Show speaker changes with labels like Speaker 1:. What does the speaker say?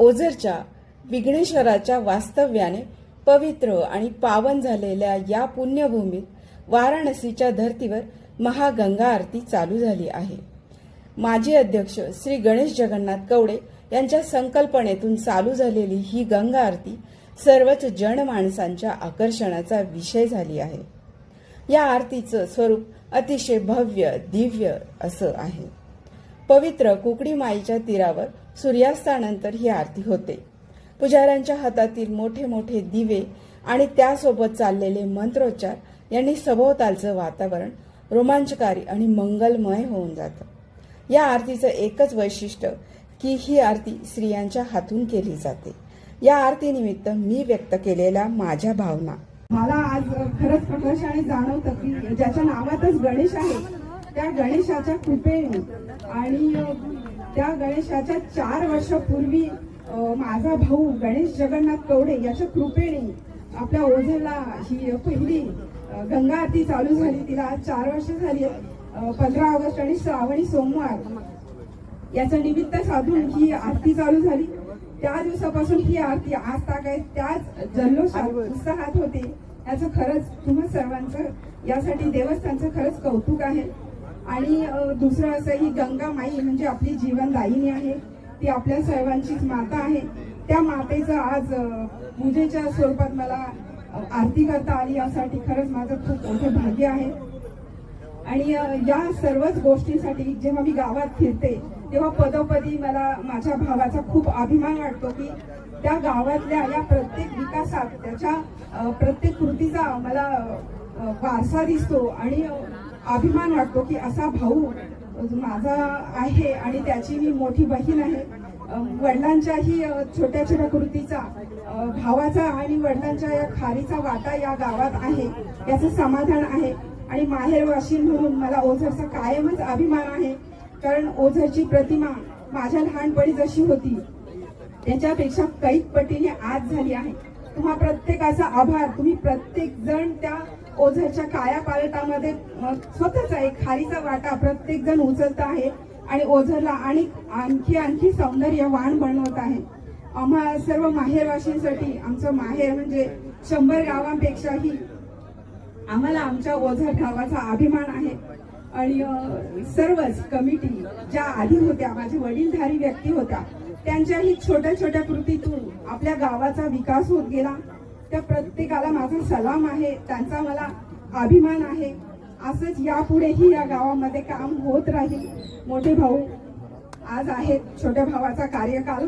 Speaker 1: ओझरच्या विघ्नेश्वराच्या वास्तव्याने पवित्र आणि पावन झालेल्या या पुण्यभूमीत वाराणसीच्या धर्तीवर महागंगा आरती चालू झाली आहे. माजी अध्यक्ष श्री गणेश जगन्नाथ कवडे यांच्या संकल्पनेतून चालू झालेली ही गंगा आरती सर्वच जनमाणसांच्या आकर्षणाचा विषय झाली आहे. या आरतीचं स्वरूप अतिशय भव्य दिव्य असं आहे. पवित्र कुकडी माईच्या तीरावर सूर्यास्तानंतर ही आरती होते. पुजाऱ्यांच्या हातातील मोठे मोठे दिवे आणि त्यासोबत चाललेले मंत्रोच्चार यांनी सभोवतालचं वातावरण रोमांचकारी आणि मंगलमय होऊन जातं. या आरतीचं एकच वैशिष्ट्य की ही आरती स्त्रियांच्या हातून केली जाते. या आरतीनिमित्त मी व्यक्त केलेल्या माझ्या भावना.
Speaker 2: मला आज खरंच प्रकर्षाने जाणवतं की ज्याच्या नावातच गणेश आहे त्या गणेशाच्या कृपेने. आणि त्या गणेशाच्या चार वर्षापूर्वी माझा भाऊ गणेश जगन्नाथ कवडे याच्या कृपेने आपल्या ओझरला ही पहिली गंगा आरती चालू झाली. तिला आज चार वर्ष झाली पंधरा ऑगस्ट आणि श्रावणी सोमवार याचं निमित्त साधून ही आरती चालू झाली. त्या दिवसापासून ही आरती आज तागाय त्याच जल्लोषात उत्साहात होते. याचं खरंच तुम्हा सर्वांचं यासाठी देवस्थानचं खरंच कौतुक आहे. आणि दुसरं असं ही गंगा माई म्हणजे आपली जीवनदायिनी आहे. ती आपल्या सर्वांचीच माता आहे. त्या मातेचं आज पूजेच्या स्वरूपात मला आरती करता आली यासाठी खरंच माझं खूप मोठं भाग्य आहे. आणि या सर्वच गोष्टींसाठी जेव्हा मी गावात फिरते तेव्हा पदोपदी मला माझ्या भावाचा खूप अभिमान वाटतो की त्या गावातल्या या प्रत्येक विकासात त्याच्या प्रत्येक कृतीचा मला वारसा दिसतो. आणि अभिमान वाटतो की असा भाऊ माझा आहे आणि त्याची मी मोठी बहीण आहे. वडिलांच्याही छोट्या छोट्या कृतीचा भावाचा आणि वडिलांच्या या खारीचा वाटा या गावात आहे याचं समाधान आहे. आणि माहेरवाशी म्हणून मला ओझरचा कायमच अभिमान आहे. कारण ओझरची प्रतिमा माझ्या लहानपणी जशी होती त्याच्यापेक्षा कैक पटीने आज झाली आहे. तुम्हा प्रत्येकाचा आभार. तुम्ही प्रत्येक जण त्या ओझरच्या काया पालटामध्ये स्वतःचा एक खारीचा वाटा प्रत्येक जण उचलत आहे आणि ओझरला आणि आणखी आणखी सौंदर्य वाण बनवत आहे. आम्हा सर्व माहेरवाशींसाठी आमचं माहेर म्हणजे शंभर गावांपेक्षाही आम्हाला आमच्या ओझर गावाचा अभिमान आहे. आणि सर्वच कमिटी ज्या आधी होत्या माझे वडीलधारी व्यक्ती होत्या त्यांच्याही छोट्या छोट्या कृतीतून आपल्या गावाचा विकास होत गेला. त्या प्रत्येकाला माझा सलाम आहे त्यांचा मला अभिमान आहे. असंच यापुढेही या गावामध्ये काम होत राहील. मोठे भाऊ आज आहेत छोट्या भावाचा कार्यकाल